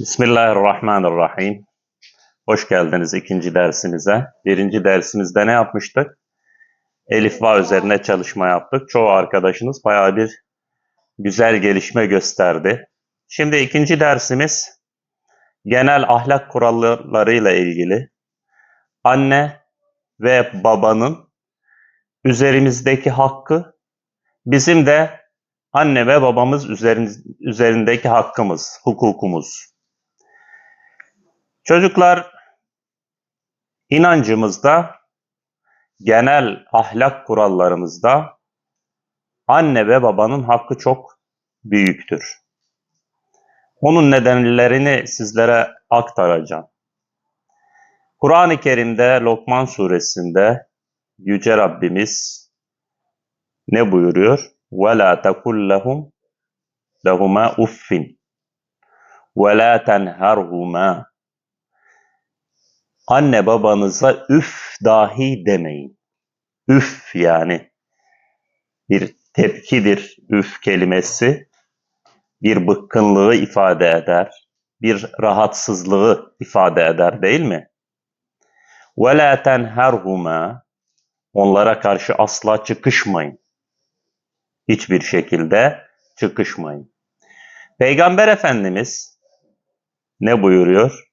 Bismillahirrahmanirrahim. Hoş geldiniz ikinci dersimize. Birinci dersimizde ne yapmıştık? Elif va üzerine çalışma yaptık. Çoğu arkadaşınız bayağı bir güzel gelişme gösterdi. Şimdi ikinci dersimiz genel ahlak kurallarıyla ilgili. Anne ve babanın üzerimizdeki hakkı, bizim de anne ve babamız üzerindeki hakkımız, hukukumuz. Çocuklar inancımızda, genel ahlak kurallarımızda anne ve babanın hakkı çok büyüktür. Onun nedenlerini sizlere aktaracağım. Kur'an-ı Kerim'de Lokman suresinde Yüce Rabbimiz ne buyuruyor? وَلَا تَكُلْ لَهُمْ لَهُمَا اُفِّنْ وَلَا تَنْهَرْهُمَا Anne babanıza üf dahi demeyin. Üf yani bir tepkidir üf kelimesi. Bir bıkkınlığı ifade eder. Bir rahatsızlığı ifade eder değil mi? وَلَا تَنْهَرْهُمَا Onlara karşı asla çıkışmayın. Hiçbir şekilde çıkışmayın. Peygamber Efendimiz ne buyuruyor?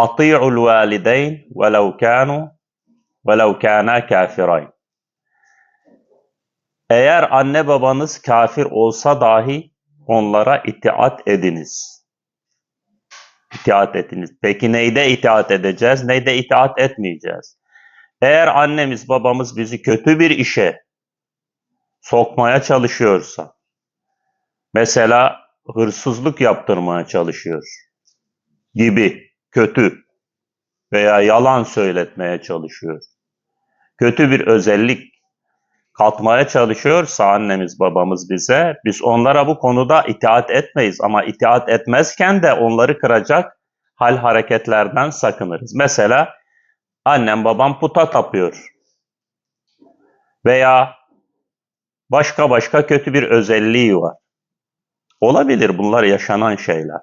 Ati'ul valideyn velev kanu velev kana kafirayn. Eğer anne babanız kafir olsa dahi onlara itaat ediniz. İtaat ediniz. Peki neyde itaat edeceğiz, neyde itaat etmeyeceğiz? Eğer annemiz babamız bizi kötü bir işe sokmaya çalışıyorsa, mesela hırsızlık yaptırmaya çalışıyor gibi kötü veya yalan söyletmeye çalışıyor. Kötü bir özellik katmaya çalışıyorsa annemiz babamız bize, biz onlara bu konuda itaat etmeyiz ama itaat etmezken de onları kıracak hal hareketlerden sakınırız. Mesela annem babam puta tapıyor veya başka başka kötü bir özelliği var. Olabilir bunlar yaşanan şeyler.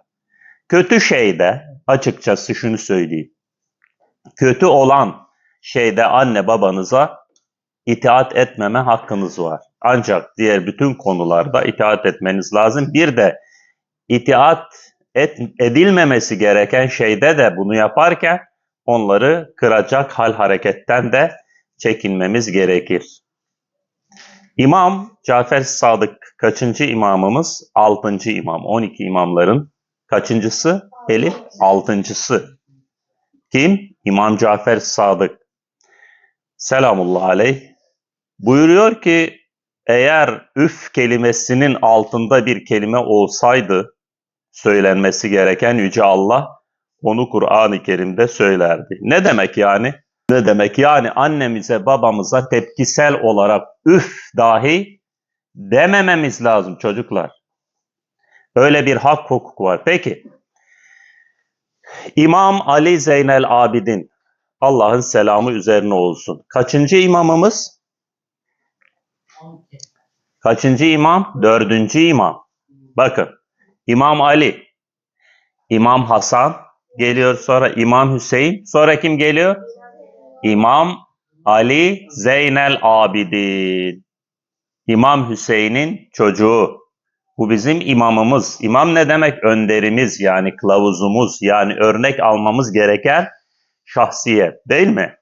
Kötü şeyde açıkçası şunu söyleyeyim. Kötü olan şeyde anne babanıza itaat etmeme hakkınız var. Ancak diğer bütün konularda itaat etmeniz lazım. Bir de itaat et, edilmemesi gereken şeyde de bunu yaparken onları kıracak hal hareketten de çekinmemiz gerekir. İmam Cafer Sadık kaçıncı imamımız? Altıncı imam. 12 imamların kaçıncısı? Elif altıncısı. Kim? İmam Cafer Sadık. Selamullah aleyh. Buyuruyor ki eğer üf kelimesinin altında bir kelime olsaydı söylenmesi gereken Yüce Allah onu Kur'an-ı Kerim'de söylerdi. Ne demek yani? Ne demek? Yani annemize babamıza tepkisel olarak üf dahi demememiz lazım çocuklar. Öyle bir hak hukuk var. Peki. İmam Ali Zeynel Abidin Allah'ın selamı üzerine olsun. Kaçıncı imamımız? Kaçıncı imam? Dördüncü imam. Bakın. İmam Ali, İmam Hasan geliyor sonra İmam Hüseyin. Sonra kim geliyor? İmam Ali Zeynel Abidin. İmam Hüseyin'in çocuğu. Bu bizim imamımız. İmam ne demek? Önderimiz yani kılavuzumuz yani örnek almamız gereken şahsiyet değil mi?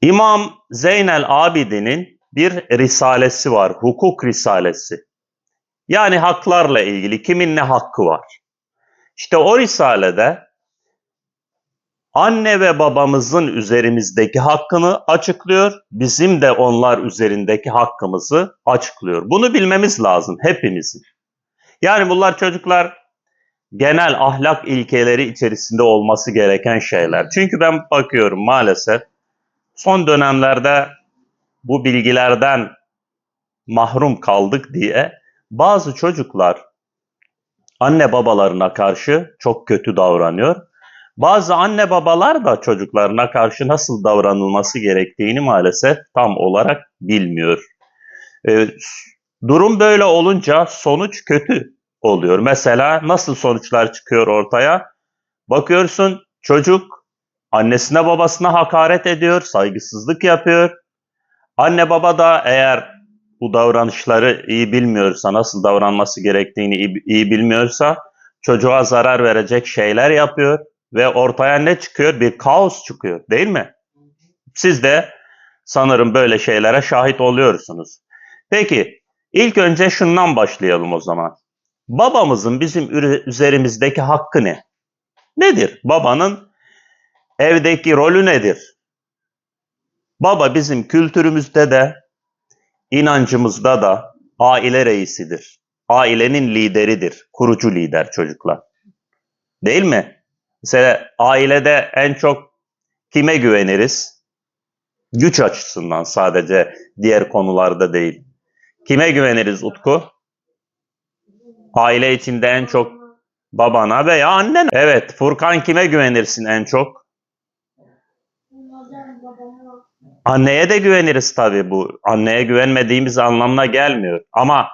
İmam Zeynel Abidin'in bir risalesi var. Hukuk risalesi. Yani haklarla ilgili kimin ne hakkı var. İşte o risalede anne ve babamızın üzerimizdeki hakkını açıklıyor, bizim de onlar üzerindeki hakkımızı açıklıyor. Bunu bilmemiz lazım hepimizin. Yani bunlar çocuklar genel ahlak ilkeleri içerisinde olması gereken şeyler. Çünkü ben bakıyorum maalesef son dönemlerde bu bilgilerden mahrum kaldık diye bazı çocuklar anne babalarına karşı çok kötü davranıyor. Bazı anne babalar da çocuklarına karşı nasıl davranılması gerektiğini maalesef tam olarak bilmiyor. Ee, durum böyle olunca sonuç kötü oluyor. Mesela nasıl sonuçlar çıkıyor ortaya? Bakıyorsun çocuk annesine babasına hakaret ediyor, saygısızlık yapıyor. Anne baba da eğer bu davranışları iyi bilmiyorsa, nasıl davranması gerektiğini iyi, iyi bilmiyorsa çocuğa zarar verecek şeyler yapıyor ve ortaya ne çıkıyor? Bir kaos çıkıyor, değil mi? Siz de sanırım böyle şeylere şahit oluyorsunuz. Peki, ilk önce şundan başlayalım o zaman. Babamızın bizim üzerimizdeki hakkı ne? Nedir? Babanın evdeki rolü nedir? Baba bizim kültürümüzde de, inancımızda da aile reisidir. Ailenin lideridir. Kurucu lider çocuklar. Değil mi? Mesela ailede en çok kime güveniriz? Güç açısından sadece diğer konularda değil. Kime güveniriz Utku? Aile içinde en çok babana veya annen. Evet, Furkan kime güvenirsin en çok? Anneye de güveniriz tabii bu. Anneye güvenmediğimiz anlamına gelmiyor. Ama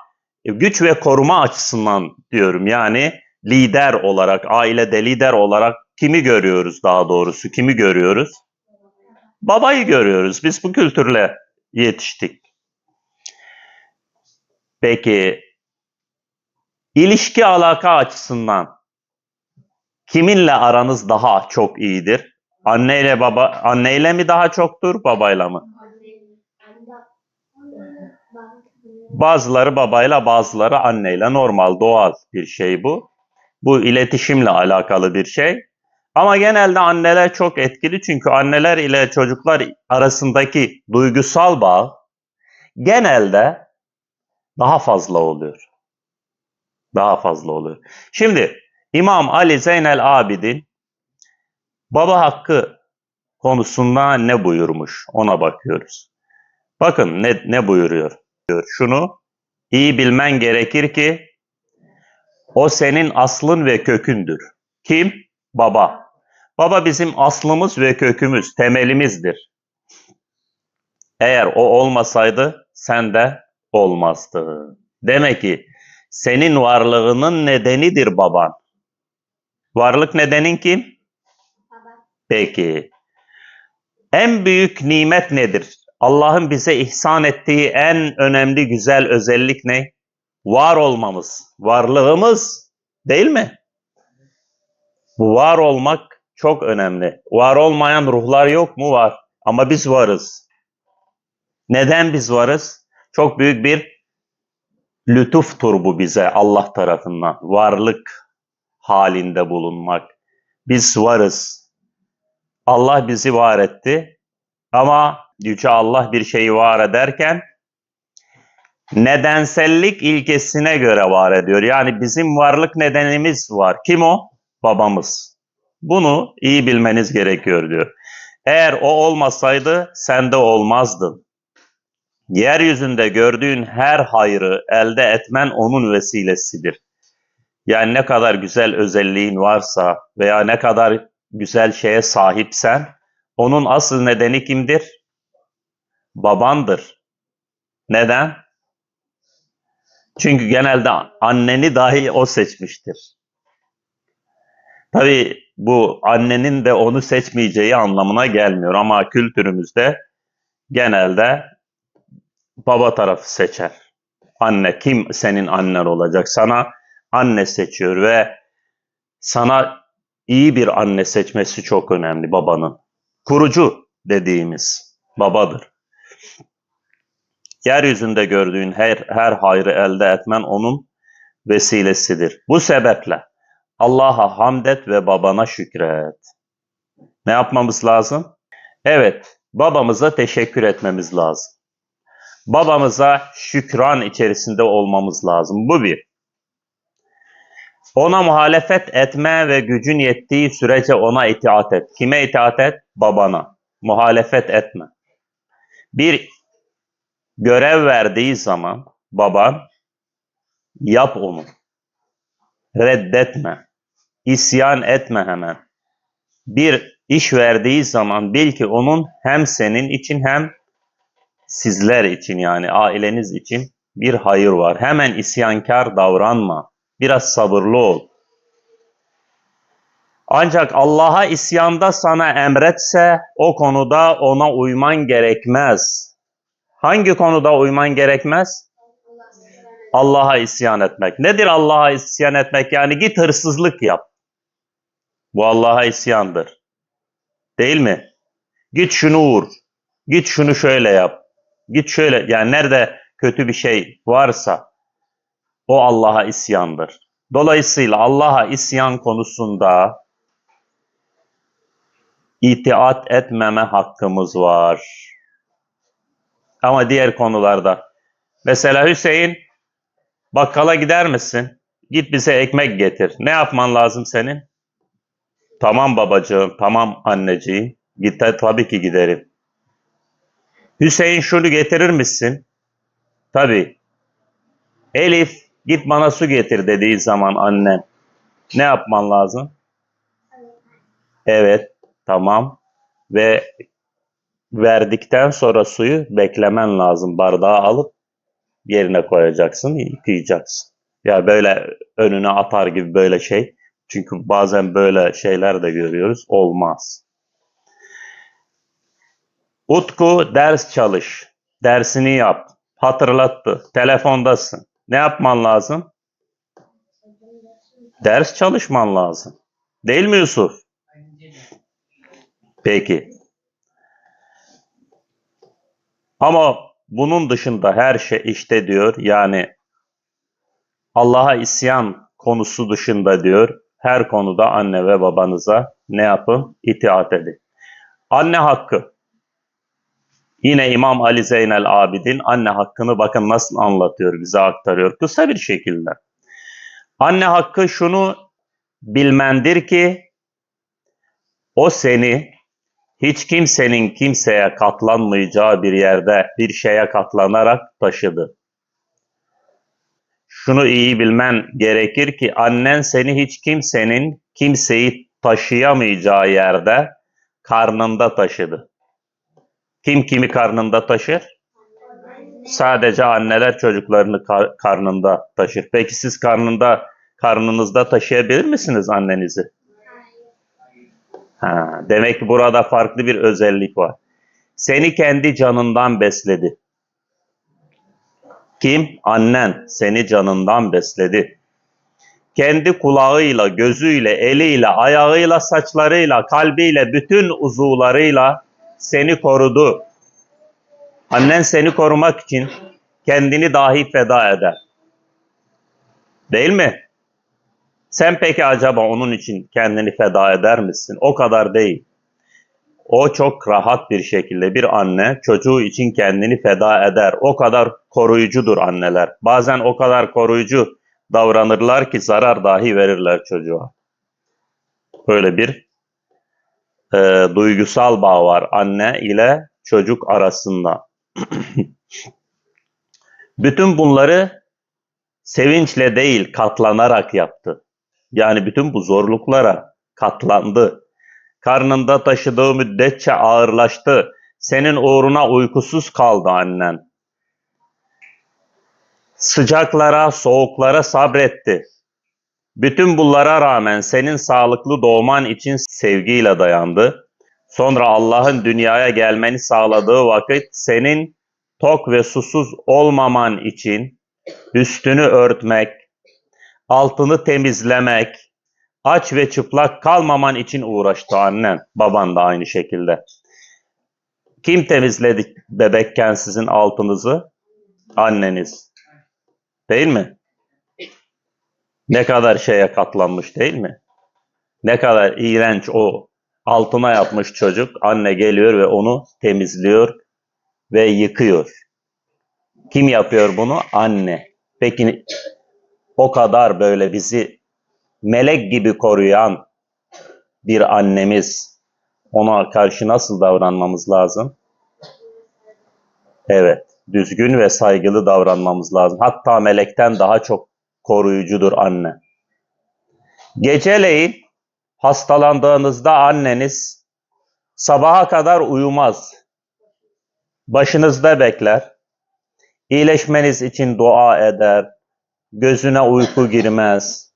güç ve koruma açısından diyorum. Yani lider olarak, ailede lider olarak kimi görüyoruz daha doğrusu? Kimi görüyoruz? Babayı görüyoruz. Biz bu kültürle yetiştik. Peki ilişki alaka açısından kiminle aranız daha çok iyidir? Anneyle baba anneyle mi daha çoktur, babayla mı? Bazıları babayla, bazıları anneyle normal, doğal bir şey bu. Bu iletişimle alakalı bir şey. Ama genelde anneler çok etkili çünkü anneler ile çocuklar arasındaki duygusal bağ genelde daha fazla oluyor. Daha fazla oluyor. Şimdi İmam Ali Zeynel Abidin baba hakkı konusunda ne buyurmuş ona bakıyoruz. Bakın ne, ne buyuruyor. Şunu iyi bilmen gerekir ki o senin aslın ve kökündür. Kim? Baba. Baba bizim aslımız ve kökümüz, temelimizdir. Eğer o olmasaydı sen de olmazdı. Demek ki senin varlığının nedenidir baban. Varlık nedenin kim? Peki. En büyük nimet nedir? Allah'ın bize ihsan ettiği en önemli güzel özellik ne? Var olmamız, varlığımız değil mi? Bu var olmak çok önemli. Var olmayan ruhlar yok mu? Var. Ama biz varız. Neden biz varız? Çok büyük bir lütuftur bu bize Allah tarafından. Varlık halinde bulunmak. Biz varız. Allah bizi var etti. Ama Yüce Allah bir şeyi var ederken nedensellik ilkesine göre var ediyor. Yani bizim varlık nedenimiz var. Kim o? Babamız. Bunu iyi bilmeniz gerekiyor diyor. Eğer o olmasaydı sen de olmazdın. Yeryüzünde gördüğün her hayrı elde etmen onun vesilesidir. Yani ne kadar güzel özelliğin varsa veya ne kadar güzel şeye sahipsen onun asıl nedeni kimdir? Babandır. Neden? Çünkü genelde anneni dahi o seçmiştir. Tabii bu annenin de onu seçmeyeceği anlamına gelmiyor ama kültürümüzde genelde baba tarafı seçer. Anne kim senin annen olacak? Sana anne seçiyor ve sana iyi bir anne seçmesi çok önemli babanın. Kurucu dediğimiz babadır. Yeryüzünde gördüğün her, her hayrı elde etmen onun vesilesidir. Bu sebeple Allah'a hamd et ve babana şükret. Ne yapmamız lazım? Evet, babamıza teşekkür etmemiz lazım. Babamıza şükran içerisinde olmamız lazım. Bu bir. Ona muhalefet etme ve gücün yettiği sürece ona itaat et. Kime itaat et? Babana. Muhalefet etme. Bir görev verdiği zaman baban yap onu. Reddetme. İsyan etme hemen. Bir iş verdiği zaman bil ki onun hem senin için hem sizler için yani aileniz için bir hayır var. Hemen isyankar davranma. Biraz sabırlı ol. Ancak Allah'a isyanda sana emretse o konuda ona uyman gerekmez. Hangi konuda uyman gerekmez? Allah'a isyan etmek. Nedir Allah'a isyan etmek? Yani git hırsızlık yap. Bu Allah'a isyandır. Değil mi? Git şunu vur. Git şunu şöyle yap. Git şöyle. Yani nerede kötü bir şey varsa o Allah'a isyandır. Dolayısıyla Allah'a isyan konusunda itaat etmeme hakkımız var. Ama diğer konularda mesela Hüseyin bakkala gider misin? Git bize ekmek getir. Ne yapman lazım senin? Tamam babacığım, tamam anneciğim. Git tabii ki giderim. Hüseyin şunu getirir misin? Tabii. Elif git bana su getir dediği zaman annen ne yapman lazım? Evet, tamam. Ve verdikten sonra suyu beklemen lazım. Bardağı alıp yerine koyacaksın, yıkayacaksın. Ya böyle önüne atar gibi böyle şey. Çünkü bazen böyle şeyler de görüyoruz. Olmaz. Utku ders çalış. Dersini yap. Hatırlattı. Telefondasın. Ne yapman lazım? Ders çalışman lazım. Değil mi Yusuf? Peki. Ama bunun dışında her şey işte diyor yani Allah'a isyan konusu dışında diyor her konuda anne ve babanıza ne yapın? İtaat edin. Anne hakkı. Yine İmam Ali Zeynel Abidin anne hakkını bakın nasıl anlatıyor, bize aktarıyor kısa bir şekilde. Anne hakkı şunu bilmendir ki o seni hiç kimsenin kimseye katlanmayacağı bir yerde bir şeye katlanarak taşıdı. Şunu iyi bilmen gerekir ki annen seni hiç kimsenin kimseyi taşıyamayacağı yerde karnında taşıdı. Kim kimi karnında taşır? Sadece anneler çocuklarını kar- karnında taşır. Peki siz karnında karnınızda taşıyabilir misiniz annenizi? Ha, demek ki burada farklı bir özellik var. Seni kendi canından besledi. Kim? Annen seni canından besledi. Kendi kulağıyla, gözüyle, eliyle, ayağıyla, saçlarıyla, kalbiyle, bütün uzuvlarıyla seni korudu. Annen seni korumak için kendini dahi feda eder. Değil mi? Sen peki acaba onun için kendini feda eder misin? O kadar değil. O çok rahat bir şekilde bir anne çocuğu için kendini feda eder. O kadar koruyucudur anneler. Bazen o kadar koruyucu davranırlar ki zarar dahi verirler çocuğa. Böyle bir e, duygusal bağ var anne ile çocuk arasında. Bütün bunları sevinçle değil katlanarak yaptı. Yani bütün bu zorluklara katlandı. Karnında taşıdığı müddetçe ağırlaştı. Senin uğruna uykusuz kaldı annen. Sıcaklara, soğuklara sabretti. Bütün bunlara rağmen senin sağlıklı doğman için sevgiyle dayandı. Sonra Allah'ın dünyaya gelmeni sağladığı vakit senin tok ve susuz olmaman için üstünü örtmek, altını temizlemek, aç ve çıplak kalmaman için uğraştı annen, baban da aynı şekilde. Kim temizledi bebekken sizin altınızı? Anneniz. Değil mi? Ne kadar şeye katlanmış değil mi? Ne kadar iğrenç o altına yapmış çocuk. Anne geliyor ve onu temizliyor ve yıkıyor. Kim yapıyor bunu? Anne. Peki o kadar böyle bizi melek gibi koruyan bir annemiz ona karşı nasıl davranmamız lazım? Evet, düzgün ve saygılı davranmamız lazım. Hatta melekten daha çok koruyucudur anne. Geceleyin hastalandığınızda anneniz sabaha kadar uyumaz. Başınızda bekler. İyileşmeniz için dua eder. Gözüne uyku girmez,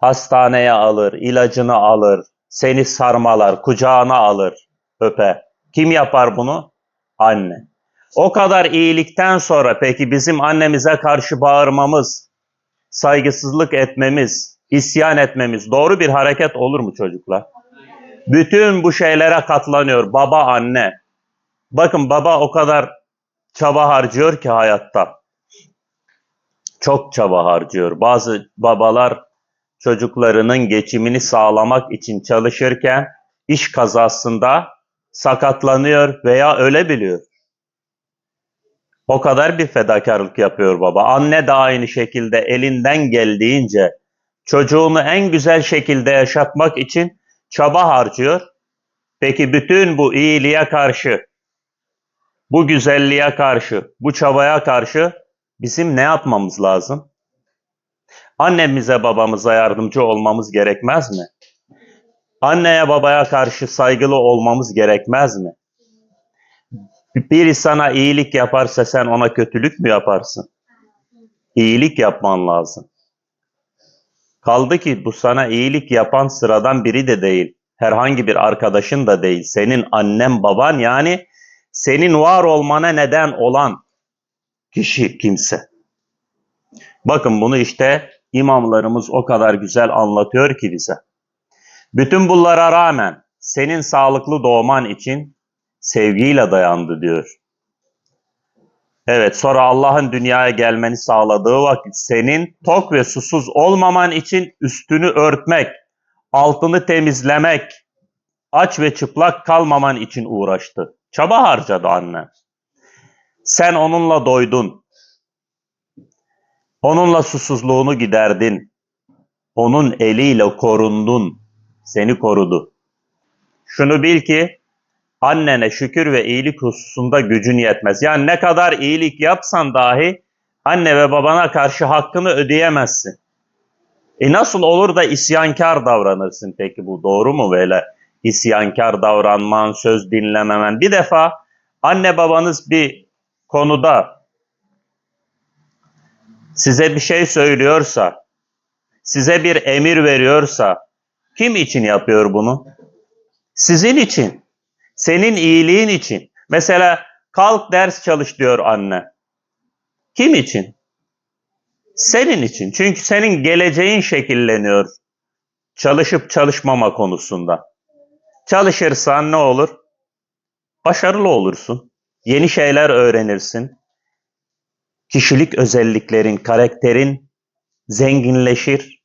hastaneye alır, ilacını alır, seni sarmalar, kucağına alır, öper. Kim yapar bunu? Anne. O kadar iyilikten sonra peki bizim annemize karşı bağırmamız, saygısızlık etmemiz, isyan etmemiz doğru bir hareket olur mu çocuklar? Bütün bu şeylere katlanıyor baba anne. Bakın baba o kadar çaba harcıyor ki hayatta. Çok çaba harcıyor. Bazı babalar çocuklarının geçimini sağlamak için çalışırken iş kazasında sakatlanıyor veya ölebiliyor. O kadar bir fedakarlık yapıyor baba. Anne de aynı şekilde elinden geldiğince çocuğunu en güzel şekilde yaşatmak için çaba harcıyor. Peki bütün bu iyiliğe karşı, bu güzelliğe karşı, bu çabaya karşı bizim ne yapmamız lazım? Annemize babamıza yardımcı olmamız gerekmez mi? Anneye babaya karşı saygılı olmamız gerekmez mi? Biri sana iyilik yaparsa sen ona kötülük mü yaparsın? İyilik yapman lazım. Kaldı ki bu sana iyilik yapan sıradan biri de değil. Herhangi bir arkadaşın da değil. Senin annen baban yani senin var olmana neden olan kişi kimse. Bakın bunu işte imamlarımız o kadar güzel anlatıyor ki bize. Bütün bunlara rağmen senin sağlıklı doğman için sevgiyle dayandı diyor. Evet sonra Allah'ın dünyaya gelmeni sağladığı vakit senin tok ve susuz olmaman için üstünü örtmek, altını temizlemek, aç ve çıplak kalmaman için uğraştı. Çaba harcadı anne. Sen onunla doydun. Onunla susuzluğunu giderdin. Onun eliyle korundun. Seni korudu. Şunu bil ki annene şükür ve iyilik hususunda gücün yetmez. Yani ne kadar iyilik yapsan dahi anne ve babana karşı hakkını ödeyemezsin. E nasıl olur da isyankar davranırsın peki bu doğru mu böyle? İsyankar davranman, söz dinlememen. Bir defa anne babanız bir konuda size bir şey söylüyorsa, size bir emir veriyorsa kim için yapıyor bunu? Sizin için. Senin iyiliğin için. Mesela kalk ders çalış diyor anne. Kim için? Senin için. Çünkü senin geleceğin şekilleniyor. Çalışıp çalışmama konusunda. Çalışırsan ne olur? Başarılı olursun. Yeni şeyler öğrenirsin. Kişilik özelliklerin, karakterin zenginleşir.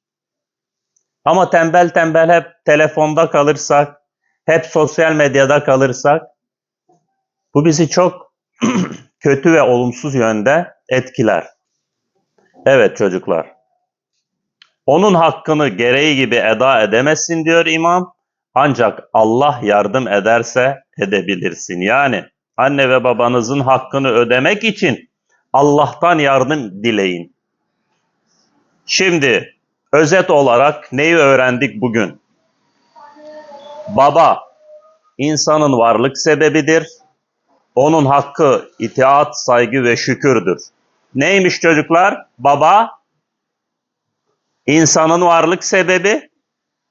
Ama tembel tembel hep telefonda kalırsak, hep sosyal medyada kalırsak bu bizi çok kötü ve olumsuz yönde etkiler. Evet çocuklar. Onun hakkını gereği gibi eda edemezsin diyor imam. Ancak Allah yardım ederse edebilirsin. Yani anne ve babanızın hakkını ödemek için Allah'tan yardım dileyin. Şimdi özet olarak neyi öğrendik bugün? Baba insanın varlık sebebidir. Onun hakkı itaat, saygı ve şükürdür. Neymiş çocuklar? Baba insanın varlık sebebi.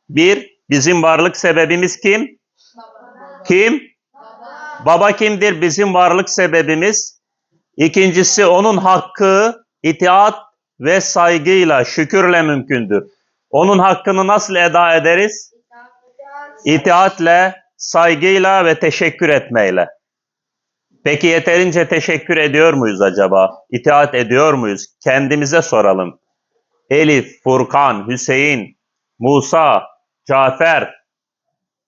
Bir, bizim varlık sebebimiz kim? Kim? Baba kimdir? Bizim varlık sebebimiz. İkincisi onun hakkı itaat ve saygıyla, şükürle mümkündür. Onun hakkını nasıl eda ederiz? İtaatle, saygıyla ve teşekkür etmeyle. Peki yeterince teşekkür ediyor muyuz acaba? İtaat ediyor muyuz? Kendimize soralım. Elif, Furkan, Hüseyin, Musa, Cafer,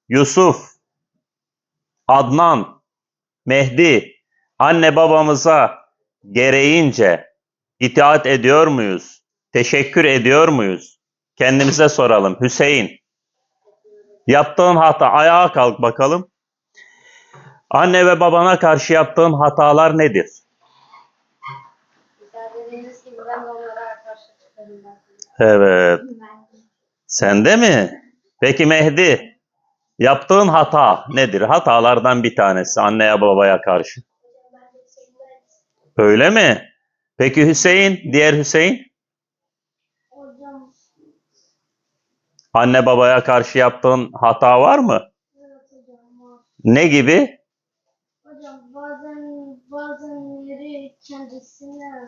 Yusuf, Adnan, Mehdi, anne babamıza gereğince itaat ediyor muyuz? Teşekkür ediyor muyuz? Kendimize soralım. Hüseyin, yaptığın hata, ayağa kalk bakalım. Anne ve babana karşı yaptığın hatalar nedir? Evet. Sende mi? Peki Mehdi, Yaptığın hata nedir? Hatalardan bir tanesi anneye babaya karşı. Öyle mi? Peki Hüseyin, diğer Hüseyin? Anne babaya karşı yaptığın hata var mı? Ne gibi? Hocam bazen bazen yeri kendisine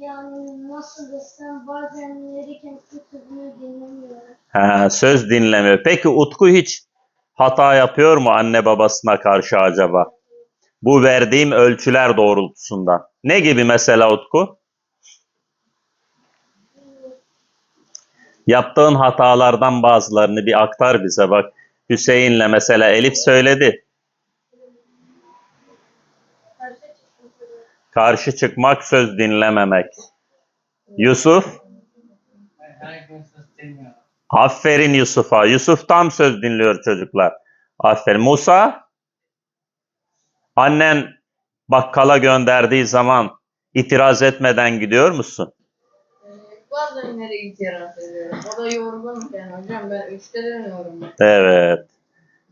yani nasıl desem bazen kendisi sözünü dinlemiyor. He, söz dinleme. Peki Utku hiç hata yapıyor mu anne babasına karşı acaba? Bu verdiğim ölçüler doğrultusunda. Ne gibi mesela Utku? Yaptığın hatalardan bazılarını bir aktar bize bak. Hüseyin'le mesela Elif söyledi. Karşı çıkmış oluyor. Karşı çıkmak, söz dinlememek. Yusuf, aferin Yusuf'a. Yusuf tam söz dinliyor çocuklar. Aferin. Musa, annen bakkala gönderdiği zaman itiraz etmeden gidiyor musun? Bazen yine itiraz ediyorum. O da yorgunken hocam ben üçte dönüyorum. Evet.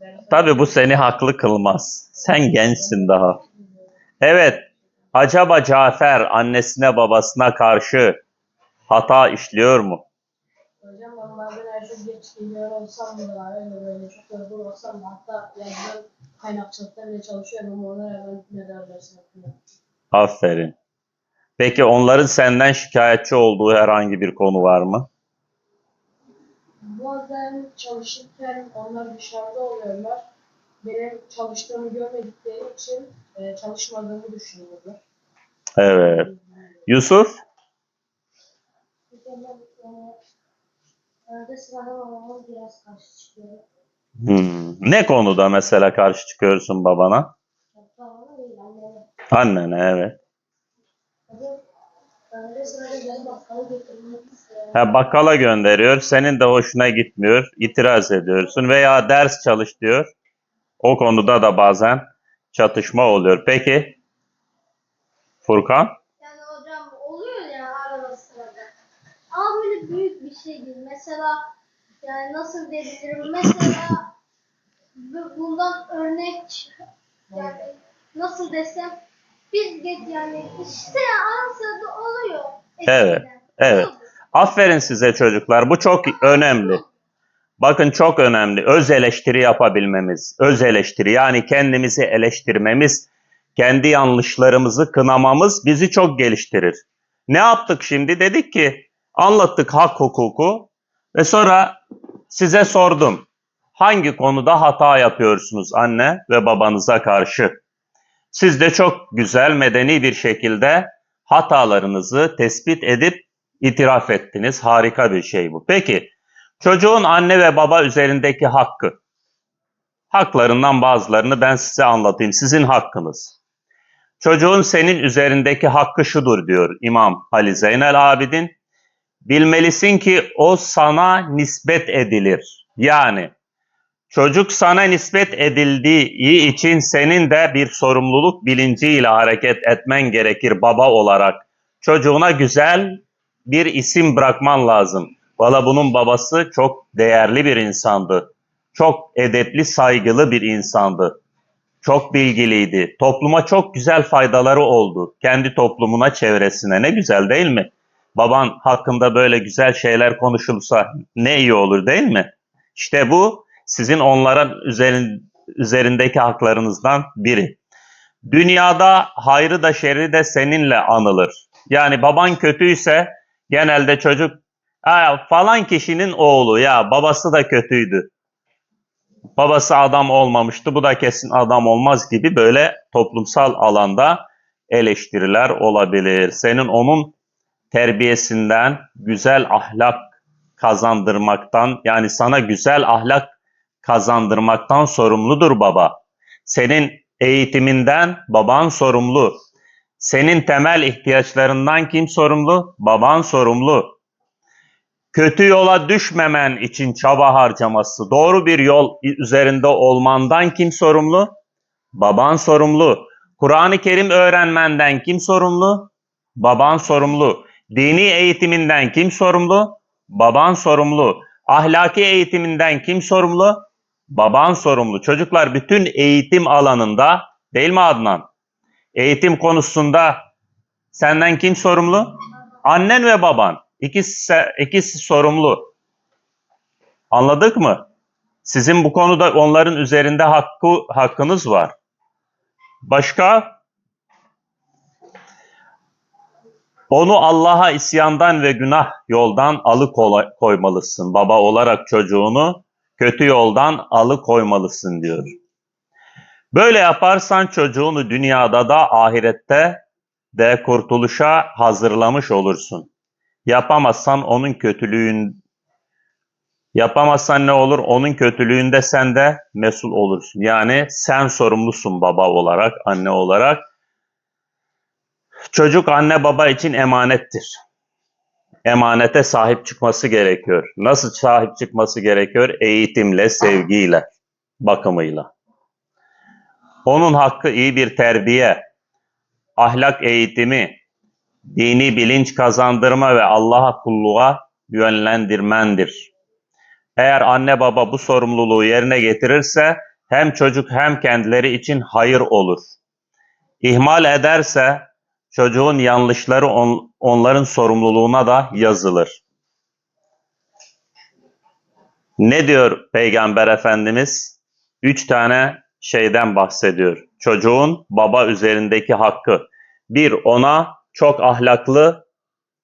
Ben Tabii bu seni haklı kılmaz. Sen gençsin daha. Evet. Acaba Cafer annesine babasına karşı hata işliyor mu? Hocam her çok geç geliyor olsam da öyle böyle çok yorgun olsam da hatta yazdan kaynakçılıkta bile çalışıyorum ama ona rağmen ne derlerse yapıyorum. Aferin. Peki onların senden şikayetçi olduğu herhangi bir konu var mı? Bazen çalışırken onlar dışarıda oluyorlar. Benim çalıştığımı görmedikleri için e, çalışmadığımı düşünüyorlar. Evet. Yusuf? Hmm. Ne konuda mesela karşı çıkıyorsun babana? Annene evet. Ha, bakkala gönderiyor. Senin de hoşuna gitmiyor. itiraz ediyorsun veya ders çalış diyor. O konuda da bazen çatışma oluyor. Peki Furkan? Yani hocam oluyor ya arada sırada. Ama böyle büyük bir şey değil. Mesela yani nasıl diyebilirim? Mesela bu- bundan örnek yani nasıl desem biz get yani işte arada sırada oluyor. Evet, Eskiden. evet. Oluyordu. Aferin size çocuklar. Bu çok önemli. Bakın çok önemli. Öz eleştiri yapabilmemiz. Öz eleştiri yani kendimizi eleştirmemiz, kendi yanlışlarımızı kınamamız bizi çok geliştirir. Ne yaptık şimdi? Dedik ki anlattık hak hukuku ve sonra size sordum. Hangi konuda hata yapıyorsunuz anne ve babanıza karşı? Siz de çok güzel medeni bir şekilde hatalarınızı tespit edip itiraf ettiniz. Harika bir şey bu. Peki çocuğun anne ve baba üzerindeki hakkı. Haklarından bazılarını ben size anlatayım. Sizin hakkınız. Çocuğun senin üzerindeki hakkı şudur diyor İmam Ali Zeynel Abidin. Bilmelisin ki o sana nispet edilir. Yani çocuk sana nispet edildiği için senin de bir sorumluluk bilinciyle hareket etmen gerekir baba olarak. Çocuğuna güzel bir isim bırakman lazım. Valla bunun babası çok değerli bir insandı. Çok edepli, saygılı bir insandı. Çok bilgiliydi. Topluma çok güzel faydaları oldu. Kendi toplumuna, çevresine. Ne güzel değil mi? Baban hakkında böyle güzel şeyler konuşulsa ne iyi olur değil mi? İşte bu sizin onların üzerin, üzerindeki haklarınızdan biri. Dünyada hayrı da şerri de seninle anılır. Yani baban kötüyse genelde çocuk "Aa, falan kişinin oğlu ya babası da kötüydü. Babası adam olmamıştı bu da kesin adam olmaz gibi böyle toplumsal alanda eleştiriler olabilir. Senin onun terbiyesinden güzel ahlak kazandırmaktan yani sana güzel ahlak kazandırmaktan sorumludur baba. Senin eğitiminden baban sorumlu. Senin temel ihtiyaçlarından kim sorumlu? Baban sorumlu. Kötü yola düşmemen için çaba harcaması, doğru bir yol üzerinde olmandan kim sorumlu? Baban sorumlu. Kur'an-ı Kerim öğrenmenden kim sorumlu? Baban sorumlu. Dini eğitiminden kim sorumlu? Baban sorumlu. Ahlaki eğitiminden kim sorumlu? Baban sorumlu. Çocuklar bütün eğitim alanında değil mi Adnan? Eğitim konusunda senden kim sorumlu? Annen ve baban. İkisi, ikisi sorumlu. Anladık mı? Sizin bu konuda onların üzerinde hakkı, hakkınız var. Başka? Onu Allah'a isyandan ve günah yoldan alıkoymalısın. Baba olarak çocuğunu kötü yoldan alıkoymalısın diyor. Böyle yaparsan çocuğunu dünyada da ahirette de kurtuluşa hazırlamış olursun. Yapamazsan onun kötülüğün yapamazsan ne olur? Onun kötülüğünde sen de mesul olursun. Yani sen sorumlusun baba olarak, anne olarak. Çocuk anne baba için emanettir. Emanete sahip çıkması gerekiyor. Nasıl sahip çıkması gerekiyor? Eğitimle, sevgiyle, bakımıyla. Onun hakkı iyi bir terbiye, ahlak eğitimi, dini bilinç kazandırma ve Allah'a kulluğa yönlendirmendir. Eğer anne baba bu sorumluluğu yerine getirirse hem çocuk hem kendileri için hayır olur. İhmal ederse çocuğun yanlışları on- onların sorumluluğuna da yazılır. Ne diyor Peygamber Efendimiz? Üç tane şeyden bahsediyor. Çocuğun baba üzerindeki hakkı. Bir, ona çok ahlaklı,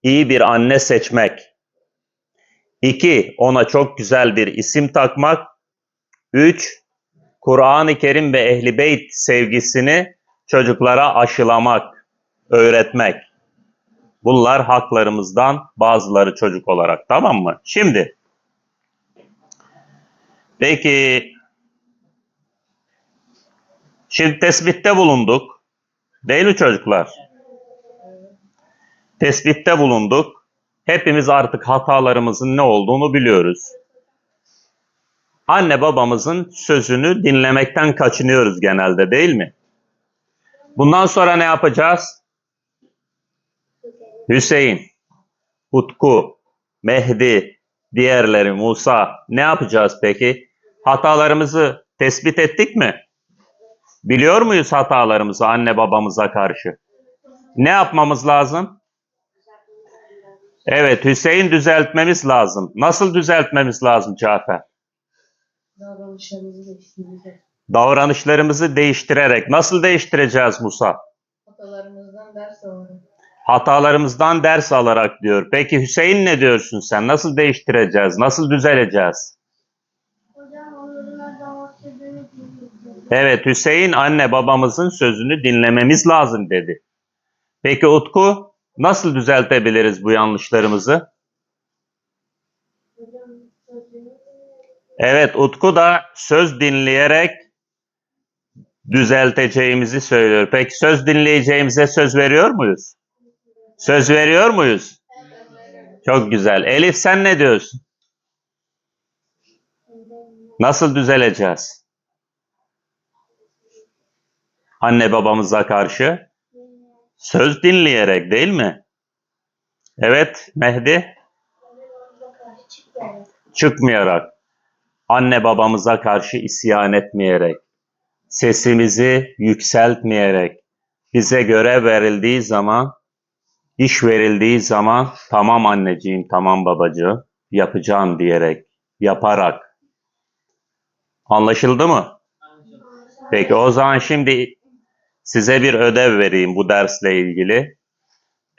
iyi bir anne seçmek. İki, ona çok güzel bir isim takmak. Üç, Kur'an-ı Kerim ve Ehl-i Beyt sevgisini çocuklara aşılamak, öğretmek. Bunlar haklarımızdan bazıları çocuk olarak. Tamam mı? Şimdi, peki, şimdi tespitte bulunduk. Değil mi çocuklar? Tespitte bulunduk. Hepimiz artık hatalarımızın ne olduğunu biliyoruz. Anne babamızın sözünü dinlemekten kaçınıyoruz genelde değil mi? Bundan sonra ne yapacağız? Hüseyin, Utku, Mehdi, diğerleri Musa ne yapacağız peki? Hatalarımızı tespit ettik mi? Biliyor muyuz hatalarımızı anne babamıza karşı? Ne yapmamız lazım? Evet, Hüseyin düzeltmemiz lazım. Nasıl düzeltmemiz lazım Cafer? Davranışlarımızı değiştireceğiz. Davranışlarımızı değiştirerek. Nasıl değiştireceğiz Musa? Hatalarımızdan ders alalım. Hatalarımızdan ders alarak diyor. Peki Hüseyin ne diyorsun sen? Nasıl değiştireceğiz? Nasıl düzeleceğiz? Evet, Hüseyin anne babamızın sözünü dinlememiz lazım dedi. Peki Utku, nasıl düzeltebiliriz bu yanlışlarımızı? Evet, Utku da söz dinleyerek düzelteceğimizi söylüyor. Peki söz dinleyeceğimize söz veriyor muyuz? Söz veriyor muyuz? Çok güzel. Elif sen ne diyorsun? Nasıl düzeleceğiz? Anne babamıza karşı söz dinleyerek değil mi? Evet Mehdi çıkmayarak, anne babamıza karşı isyan etmeyerek, sesimizi yükseltmeyerek, bize görev verildiği zaman, iş verildiği zaman tamam anneciğim, tamam babacığım, yapacağım diyerek, yaparak. Anlaşıldı mı? Peki o zaman şimdi size bir ödev vereyim bu dersle ilgili.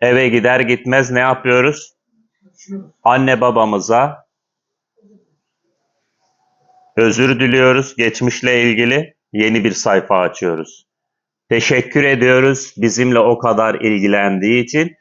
Eve gider gitmez ne yapıyoruz? Anne babamıza özür diliyoruz. Geçmişle ilgili yeni bir sayfa açıyoruz. Teşekkür ediyoruz bizimle o kadar ilgilendiği için.